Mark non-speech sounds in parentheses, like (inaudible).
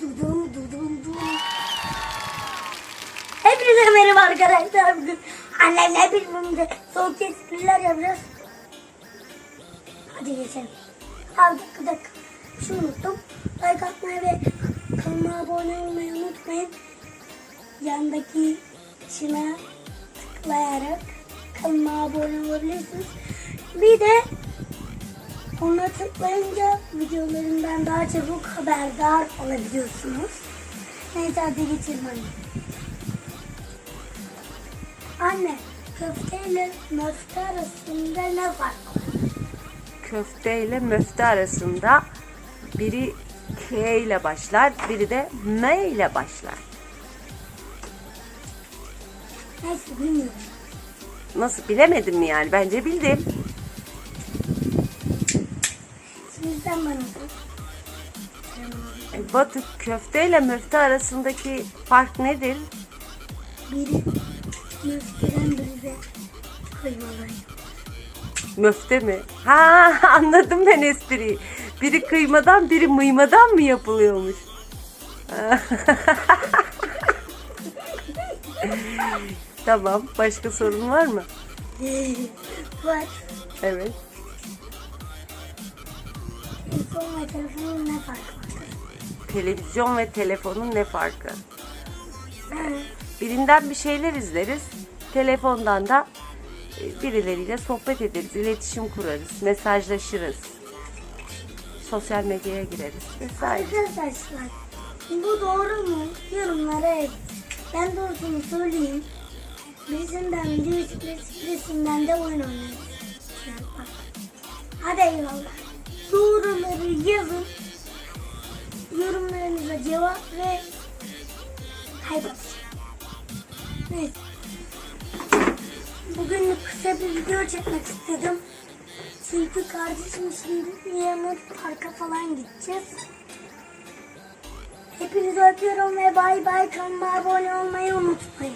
Dum. Hepinize merhaba arkadaşlar. Bugün annemle birbirimizle soğuk espriler yapacağız. Hadi geçelim. Abi dakika dakika. Şunu unuttum. Like atmayı ve kanalıma abone olmayı unutmayın. Yandaki çime tıklayarak kanalıma abone olabilirsiniz. Bir de ona tıklayınca videolarımdan daha çabuk haberdar olabiliyorsunuz. Neyse hadi geçelim anne. Anne, köfteyle möfte arasında ne var? köfte ile müfte arasında biri K ile başlar, biri de M ile başlar. Neyse bilmiyorum. Nasıl bilemedim mi yani? Bence bildim. Şimdi sen bana. E, Batu köfte ile müfte arasındaki fark nedir? Biri möfteden biri de kıymalı. Müfte mi? Ha (laughs) anladım ben espriyi. Biri kıymadan biri mıymadan mı yapılıyormuş? (laughs) tamam. Başka sorun var mı? (laughs) var. Evet. Telefon ve telefonun ne farkı? Televizyon ve telefonun ne farkı? Birinden bir şeyler izleriz. Telefondan da e, birileriyle sohbet ederiz, iletişim kurarız, mesajlaşırız. Sosyal medyaya gireriz vesaire. Arkadaşlar bu doğru mu? Yorumlara yazın. Ben doğrusunu söyleyeyim. Birisinden birisinden de oyun bak. Hadi eyvallah. Bugün kısa bir video çekmek istedim. Çünkü kardeşim şimdi yarın parka falan gideceğiz. Hepinizi öpüyorum ve bay bay kanalıma abone olmayı unutmayın.